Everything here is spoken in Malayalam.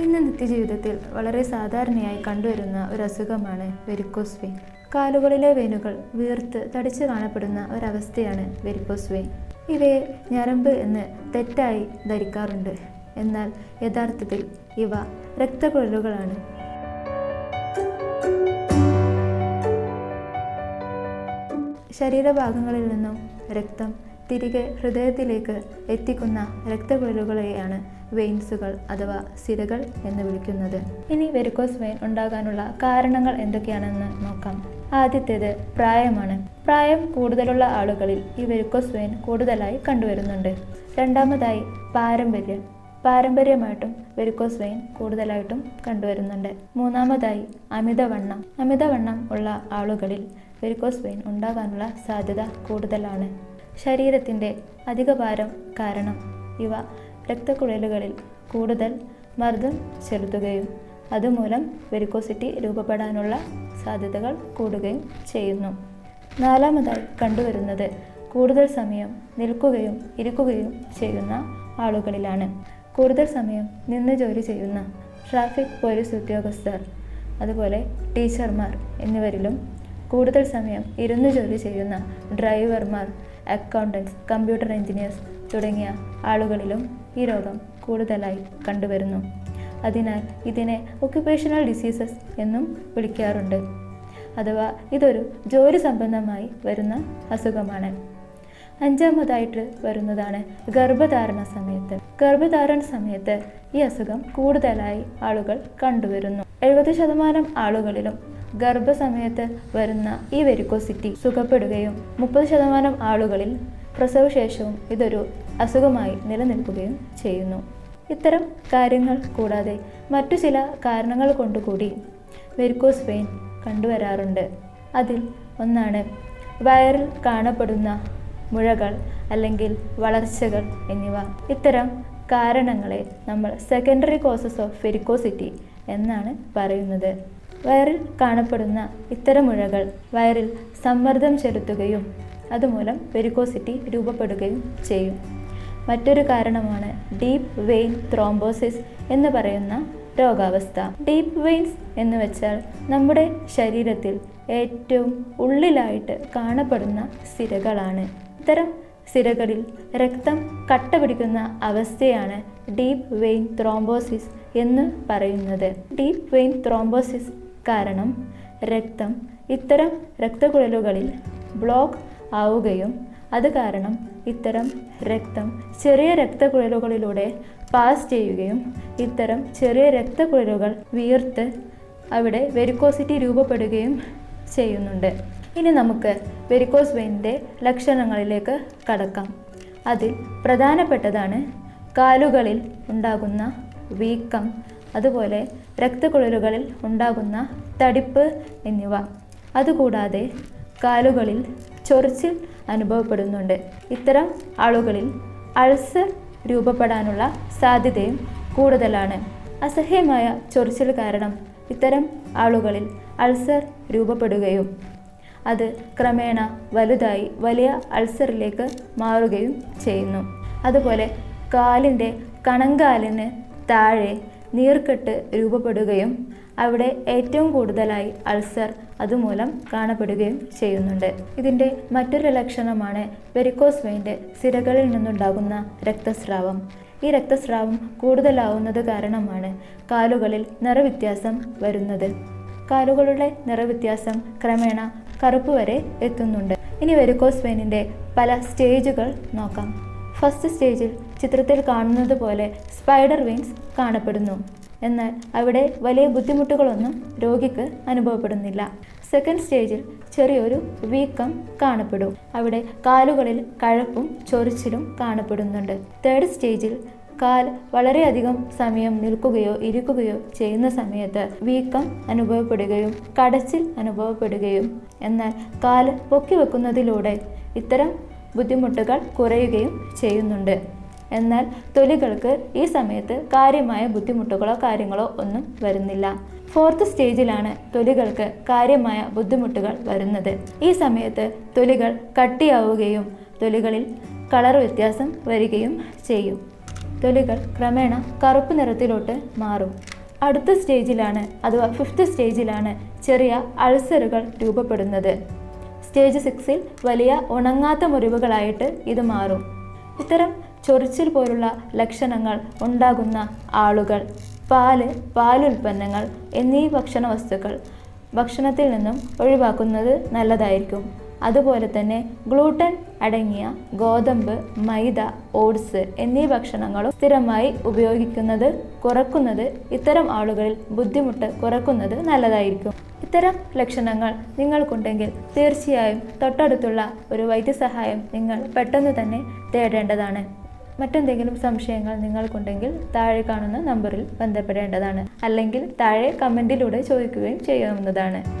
ഇന്ന് നിത്യജീവിതത്തിൽ വളരെ സാധാരണയായി കണ്ടുവരുന്ന ഒരു അസുഖമാണ് വെരിക്കോസ് വെയിൻ കാലുകളിലെ വെയിനുകൾ വീർത്ത് തടിച്ചു കാണപ്പെടുന്ന ഒരവസ്ഥയാണ് വെരിക്കോസ് വെയിൻ ഇവയെ ഞരമ്പ് എന്ന് തെറ്റായി ധരിക്കാറുണ്ട്. എന്നാൽ യഥാർത്ഥത്തിൽ ഇവ രക്തക്കുഴലുകളാണ്. ശരീരഭാഗങ്ങളിൽ നിന്നും രക്തം തിരികെ ഹൃദയത്തിലേക്ക് എത്തിക്കുന്ന രക്തക്കുഴലുകളെയാണ് വെയിൻസുകൾ അഥവാ സിരകൾ എന്ന് വിളിക്കുന്നത്. ഇനി വെരിക്കോസ് വെയിൻ ഉണ്ടാകാനുള്ള കാരണങ്ങൾ എന്തൊക്കെയാണെന്ന് നോക്കാം. ആദ്യത്തേത് പ്രായമാണ്. പ്രായം കൂടുതലുള്ള ആളുകളിൽ ഈ വെരിക്കോസ് വെയിൻ കൂടുതലായി കണ്ടുവരുന്നുണ്ട്. രണ്ടാമതായി പാരമ്പര്യം. പാരമ്പര്യമായിട്ടും വെരിക്കോസ് വെയിൻ കൂടുതലായിട്ടും കണ്ടുവരുന്നുണ്ട്. മൂന്നാമതായി അമിതവണ്ണം. അമിതവണ്ണം ഉള്ള ആളുകളിൽ വെരിക്കോസ് വെയിൻ ഉണ്ടാകാനുള്ള സാധ്യത കൂടുതലാണ്. ശരീരത്തിന്റെ അധിക ഭാരം കാരണം ഇവ രക്തക്കുഴലുകളിൽ കൂടുതൽ മർദ്ദം ചെലുത്തുകയും അതുമൂലം വെരിക്കോസിറ്റി രൂപപ്പെടാനുള്ള സാധ്യതകൾ കൂടുകയും ചെയ്യുന്നു. നാലാമതായി കണ്ടുവരുന്നത് കൂടുതൽ സമയം നിൽക്കുകയും ഇരിക്കുകയും ചെയ്യുന്ന ആളുകളിലാണ്. കൂടുതൽ സമയം നിന്ന് ജോലി ചെയ്യുന്ന ട്രാഫിക് പോലീസ് ഉദ്യോഗസ്ഥർ അതുപോലെ ടീച്ചർമാർ എന്നിവരിലും കൂടുതൽ സമയം ഇരുന്ന് ജോലി ചെയ്യുന്ന ഡ്രൈവർമാർ അക്കൗണ്ടൻസ് കമ്പ്യൂട്ടർ എഞ്ചിനീയേഴ്സ് തുടങ്ങിയ ആളുകളിലും ഈ രോഗം കൂടുതലായി കണ്ടുവരുന്നു. അതിനാൽ ഇതിനെ ഒക്യുപേഷണൽ ഡിസീസസ് എന്നും വിളിക്കാറുണ്ട്. അഥവാ ഇതൊരു ജോലി സംബന്ധമായി വരുന്ന അസുഖമാണ്. അഞ്ചാമതായിട്ട് വരുന്നതാണ് ഗർഭധാരണ സമയത്ത്. ഗർഭധാരണ സമയത്ത് ഈ അസുഖം കൂടുതലായി ആളുകൾ കണ്ടുവരുന്നു. എഴുപത് ശതമാനം ആളുകളിലും ഗർഭസമയത്ത് വരുന്ന ഈ വെരിക്കോസിറ്റി സുഖപ്പെടുകയും മുപ്പത് ശതമാനം ആളുകളിൽ പ്രസവശേഷവും ഇതൊരു അസുഖമായി നിലനിൽക്കുകയും ചെയ്യുന്നു. ഇത്തരം കാര്യങ്ങൾ കൂടാതെ മറ്റു ചില കാരണങ്ങൾ കൊണ്ടുകൂടി വെരിക്കോസ് വെയിൻ കണ്ടുവരാറുണ്ട്. അതിൽ ഒന്നാണ് വയറിൽ കാണപ്പെടുന്ന മുഴകൾ അല്ലെങ്കിൽ വളർച്ചകൾ എന്നിവ. ഇത്തരം കാരണങ്ങളെ നമ്മൾ സെക്കൻഡറി കോസസ് ഓഫ് വെരിക്കോസിറ്റി എന്നാണ് പറയുന്നത്. വയറിൽ കാണപ്പെടുന്ന ഇത്തരം മുഴകൾ വയറിൽ സമ്മർദ്ദം ചെലുത്തുകയും അതുമൂലം വെരിക്കോസിറ്റി രൂപപ്പെടുകയും ചെയ്യും. മറ്റൊരു കാരണമാണ് ഡീപ്പ് വെയിൻ ത്രോംബോസിസ് എന്ന് പറയുന്ന രോഗാവസ്ഥ. ഡീപ്പ് വെയിൻസ് എന്ന് വെച്ചാൽ നമ്മുടെ ശരീരത്തിൽ ഏറ്റവും ഉള്ളിലായിട്ട് കാണപ്പെടുന്ന സിരകളാണ്. ഇത്തരം സിരകളിൽ രക്തം കട്ട പിടിക്കുന്ന അവസ്ഥയാണ് ഡീപ്പ് വെയിൻ ത്രോംബോസിസ് എന്ന് പറയുന്നത്. ഡീപ്പ് വെയിൻ ത്രോംബോസിസ് കാരണം രക്തം ഇത്തരം രക്തക്കുഴലുകളിൽ ബ്ലോക്ക് ആവുകയും അത് കാരണം ഇത്തരം രക്തം ചെറിയ രക്തക്കുഴലുകളിലൂടെ പാസ് ചെയ്യുകയും ഇത്തരം ചെറിയ രക്തക്കുഴലുകൾ വീർത്ത് അവിടെ വെരിക്കോസിറ്റി രൂപപ്പെടുകയും ചെയ്യുന്നുണ്ട്. ഇനി നമുക്ക് വെരിക്കോസ് വെയിന്റെ ലക്ഷണങ്ങളിലേക്ക് കടക്കാം. അതിൽ പ്രധാനപ്പെട്ടതാണ് കാലുകളിൽ ഉണ്ടാകുന്ന വീക്കം അതുപോലെ രക്തക്കുഴലുകളിൽ ഉണ്ടാകുന്ന തടിപ്പ് എന്നിവ. അതുകൂടാതെ കാലുകളിൽ ചൊറിച്ചിൽ അനുഭവപ്പെടുന്നുണ്ട്. ഇത്തരം ആളുകളിൽ അൾസർ രൂപപ്പെടാനുള്ള സാധ്യതയും കൂടുതലാണ്. അസഹ്യമായ ചൊറിച്ചിൽ കാരണം ഇത്തരം ആളുകളിൽ അൾസർ രൂപപ്പെടുകയും അത് ക്രമേണ വലുതായി വലിയ അൾസറിലേക്ക് മാറുകയും ചെയ്യുന്നു. അതുപോലെ കാലിന്റെ കണങ്കാലിന് താഴെ നീർക്കെട്ട് രൂപപ്പെടുകയും അവിടെ ഏറ്റവും കൂടുതലായി അൾസർ അതുമൂലം കാണപ്പെടുകയും ചെയ്യുന്നുണ്ട്. ഇതിന്റെ മറ്റൊരു ലക്ഷണമാണ് വെരിക്കോസ് വെയിന്റെ സിരകളിൽ നിന്നുണ്ടാകുന്ന രക്തസ്രാവം. ഈ രക്തസ്രാവം കൂടുതലാവുന്നത് കാരണമാണ് കാലുകളിൽ നിറവ്യത്യാസം വരുന്നത്. കാലുകളുടെ നിറവ്യത്യാസം ക്രമേണ കറുപ്പ് വരെ എത്തുന്നുണ്ട്. ഇനി വെരിക്കോസ് വെയിനിന്റെ പല സ്റ്റേജുകൾ നോക്കാം. ഫസ്റ്റ് സ്റ്റേജിൽ ചിത്രത്തിൽ കാണുന്നത് പോലെ സ്പൈഡർ വെയിൻസ് കാണപ്പെടുന്നു. എന്നാൽ അവിടെ വലിയ ബുദ്ധിമുട്ടുകളൊന്നും രോഗിക്ക് അനുഭവപ്പെടുന്നില്ല. സെക്കൻഡ് സ്റ്റേജിൽ ചെറിയൊരു വീക്കം കാണപ്പെടും. അവിടെ കാലുകളിൽ കഴപ്പും ചൊറിച്ചിലും കാണപ്പെടുന്നുണ്ട്. തേർഡ് സ്റ്റേജിൽ കാൽ വളരെയധികം സമയം നിൽക്കുകയോ ഇരിക്കുകയോ ചെയ്യുന്ന സമയത്ത് വീക്കം അനുഭവപ്പെടുകയും കടച്ചിൽ അനുഭവപ്പെടുകയും എന്നാൽ കാൽ പൊക്കി വെക്കുന്നതിലൂടെ ഇത്തരം ബുദ്ധിമുട്ടുകൾ കുറയുകയും ചെയ്യുന്നുണ്ട്. എന്നാൽ തൊലികൾക്ക് ഈ സമയത്ത് കാര്യമായ ബുദ്ധിമുട്ടുകളോ കാര്യങ്ങളോ ഒന്നും വരുന്നില്ല. ഫോർത്ത് സ്റ്റേജിലാണ് തൊലികൾക്ക് കാര്യമായ ബുദ്ധിമുട്ടുകൾ വരുന്നത്. ഈ സമയത്ത് തൊലികൾ കട്ടിയാവുകയും തൊലികളിൽ കളർ വ്യത്യാസം വരികയും ചെയ്യും. തൊലികൾ ക്രമേണ കറുപ്പ് നിറത്തിലോട്ട് മാറും. അടുത്ത സ്റ്റേജിലാണ് അഥവാ ഫിഫ്ത്ത് സ്റ്റേജിലാണ് ചെറിയ അൾസറുകൾ രൂപപ്പെടുന്നത്. സ്റ്റേജ് സിക്സിൽ വലിയ ഉണങ്ങാത്ത മുറിവുകളായിട്ട് ഇത് മാറും. ഇത്തരം ചൊറിച്ചിൽ പോലുള്ള ലക്ഷണങ്ങൾ ഉണ്ടാകുന്ന ആളുകൾ. പാൽ പാലുൽപ്പന്നങ്ങൾ എന്നീ ഭക്ഷണ വസ്തുക്കൾ ഭക്ഷണത്തിൽ നിന്നും ഒഴിവാക്കുന്നത് നല്ലതായിരിക്കും. അതുപോലെ തന്നെ ഗ്ലൂട്ടൻ അടങ്ങിയ ഗോതമ്പ് മൈദ ഓട്സ് എന്നീ ഭക്ഷണങ്ങളും സ്ഥിരമായി ഉപയോഗിക്കുന്നത് കുറക്കുന്നത് ഇത്തരം ആളുകളിൽ ബുദ്ധിമുട്ട് കുറക്കുന്നത് നല്ലതായിരിക്കും. ഇത്തരം ലക്ഷണങ്ങൾ നിങ്ങൾക്കുണ്ടെങ്കിൽ തീർച്ചയായും തൊട്ടടുത്തുള്ള ഒരു വൈദ്യസഹായം നിങ്ങൾ പെട്ടെന്ന് തന്നെ തേടേണ്ടതാണ്. മറ്റെന്തെങ്കിലും സംശയങ്ങൾ നിങ്ങൾക്കുണ്ടെങ്കിൽ താഴെ കാണുന്ന നമ്പറിൽ ബന്ധപ്പെടേണ്ടതാണ്. അല്ലെങ്കിൽ താഴെ കമന്റിലൂടെ ചോദിക്കുകയും ചെയ്യാവുന്നതാണ്.